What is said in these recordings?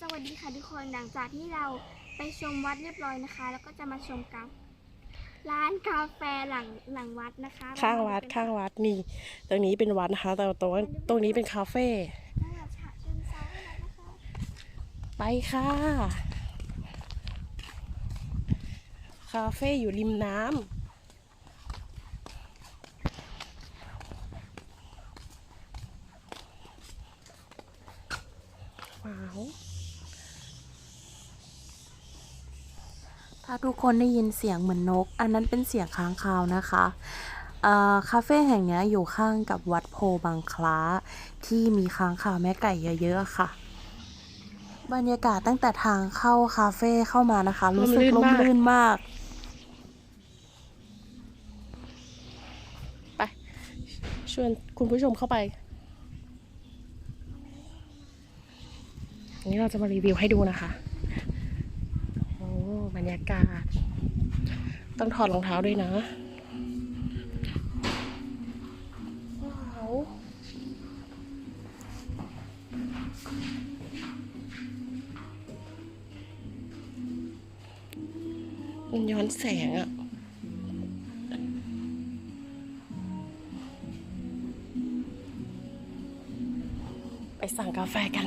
สวัสดีค่ะทุกคนหลังจากที่เราไปชมวัดเรียบร้อยนะคะ แล้วก็จะมาชมกับร้านกาแฟหลังหลังวัดนะคะข้างวัดข้างวัดนี่ ตรงนี้เป็นวัดนะคะแต่ตรงตรงนี้เป็นคาเฟ่จังหวัดฉะเชิงเทรานะคะไปค่ะ คาเฟ่อยู่ริมน้ำว้า ถ้าทุกคนได้ยินเสียงเหมือนนก อันนั้นเป็นเสียงค้างคาวนะคะเอ่อคาเฟ่แห่งเนี้ยอยู่ข้างกับวัดโพบางคล้า ที่มีค้างคาวแม่ไก่เยอะๆค่ะ บรรยากาศตั้งแต่ทางเข้าคาเฟ่เข้ามานะคะ รู้สึกลมลื่นมากไปชวนคุณผู้ชมเข้าไปอันนี้เราจะมารีวิวให้ดูนะคะโอ้ บรรยากาศ ต้องถอดรองเท้าด้วยนะว้าวมันย้อนแสงอะไปสั่งกาแฟกัน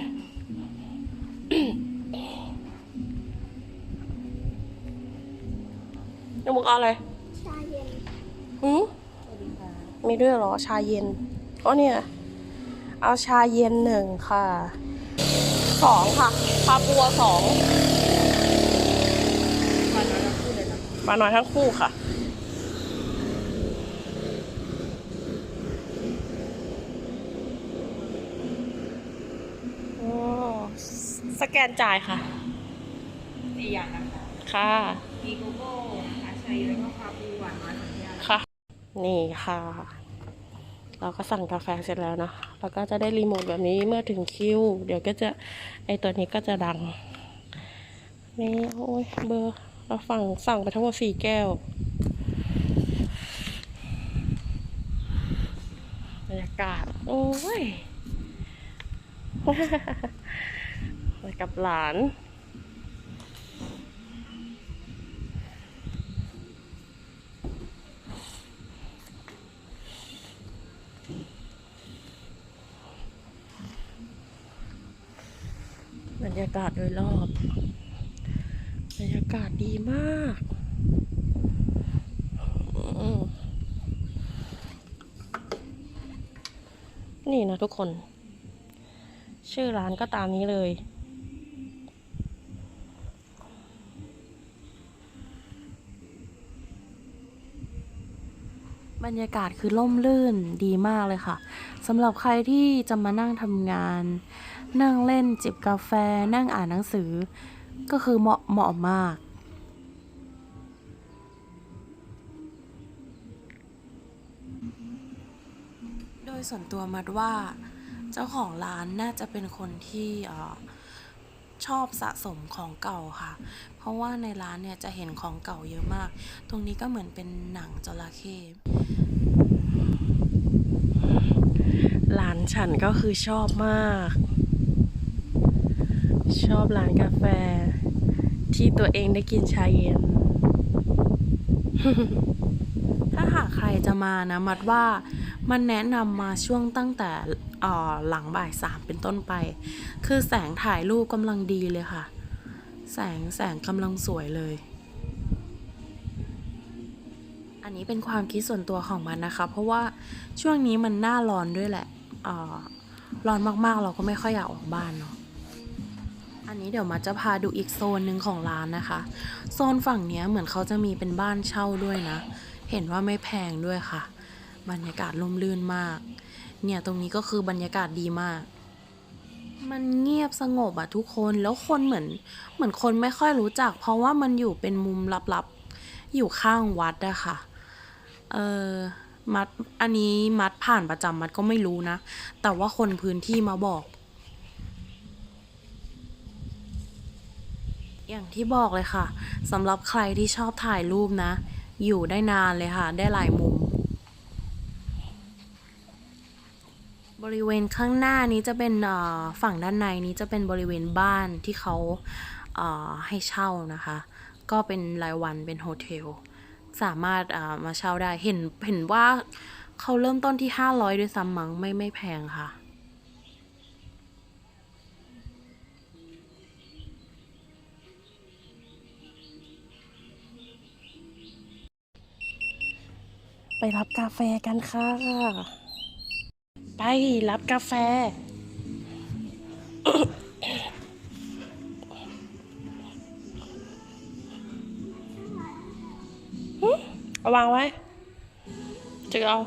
กเอาอะไร ชาเย็นหืมมีด้วยเหรอ ชาเย็นอ๋อเนี่ย เอาชาเย็นหนึ่งค่ะ สองค่ะปลาปัวสองปลาน้อยทั้งคู่ค่ะโอ้สแกนจ่ายค่ะสี่อย่างนะคะค่ะมีโกโก้นะ ค่ะ นี่ค่ะ เราก็สั่งกาแฟเสร็จแล้วนะแล้วก็จะได้รีโมทแบบนี้เมื่อถึงคิว เดี๋ยวก็จะไอตัวนี้ก็จะดัง นี่โอ้ยเบอร์ เราสั่งสั่งไปทั้งหมดสี่แก้วบรรยากาศ โอ้ยไปกับหลาน รรยากาศโดยรอบบรรยากาศดีมากนี่นะทุกคน ชื่อร้านก็ตามนี้เลย บรรยากาศคือล่มลื่นดีมากเลยค่ะสำหรับใครที่จะมานั่งทำงาน นั่งเล่นจิบกาแฟ นั่งอ่านหนังสือ ก็คือเหมาะเหมาะมาก โดยส่วนตัวมัดว่า เจ้าของร้านน่าจะเป็นคนที่ออ ชอบสะสมของเก่าค่ะ เพราะว่าในร้านเนี่ยจะเห็นของเก่าเยอะมาก ตรงนี้ก็เหมือนเป็นหนังจระเข้หลานฉันก็คือชอบมาก ชอบร้านกาแฟ ที่ตัวเองได้กินชาเย็น ถ้าหากใครจะมานะ มัดว่ามันแนะนำมาช่วงตั้งแต่เอ่อ หลังบ่ายสามเป็นต้นไป คือแสงถ่ายรูปกำลังดีเลยค่ะ แสงแสงกำลังสวยเลย อันนี้เป็นความคิดส่วนตัวของมันนะคะ เพราะว่าช่วงนี้มันหน้าร้อนด้วยแหละร้อนมากๆ เราก็ไม่ค่อยอยากออกบ้านเนาะอันนี้เดี๋ยวมาจะพาดูอีกโซนหนึ่งของร้านนะคะ โซนฝั่งนี้เหมือนเขาจะมีเป็นบ้านเช่าด้วยนะ เห็นว่าไม่แพงด้วยค่ะ บรรยากาศร่มรื่นมาก เนี่ยตรงนี้ก็คือบรรยากาศดีมาก มันเงียบสงบอะทุกคนแล้วคนเหมือน เหมือนคนไม่ค่อยรู้จัก เพราะว่ามันอยู่เป็นมุมลับๆ อยู่ข้างวัดอะค่ะ เออมัดอันนี้มัดผ่านประจำมัดก็ไม่รู้นะ แต่ว่าคนพื้นที่มาบอก อย่างที่บอกเลยค่ะสำหรับใครที่ชอบถ่ายรูปนะ อยู่ได้นานเลยค่ะ ได้หลายมุม บริเวณข้างหน้านี้จะเป็นฝั่งด้านในนี้จะเป็นบริเวณบ้านที่เขาเอ่อให้เช่านะคะ ก็เป็นรายวันเป็นโฮเทลสามารถามาเช่าได้เห็นเห็นว่าเขาเริ่มต้นที่ 500 ด้วยซ้ำมั้งไม่ไม่แพงค่ะ ไปรับกาแฟกันค่ะ ไปรับกาแฟหึเอาวางไว้จะเอา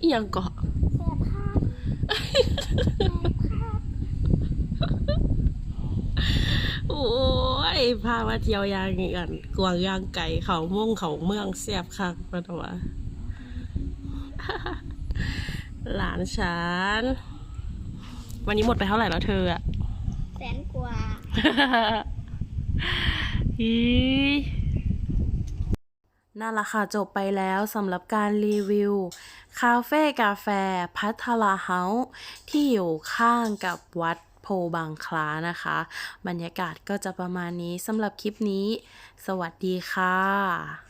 อหยังเกาะแสบค่ะแสบค่ะโอ้ ยพามาเที่ยวยางอีกอันกวางยางไก่เขาม่วงเขาเมืองเสียบคักมาตัวหลานฉัน วันนี้หมดไปเท่าไหร่แล้วเธออะแสนกว่าอีนั่นละค่ะ จบไปแล้วสำหรับการรีวิว คาเฟ่กาแฟพัทลาเฮาส์ที่อยู่ข้างกับวัด โพบางคล้านะคะ บรรยากาศก็จะประมาณนี้สำหรับคลิปนี้ สวัสดีค่ะ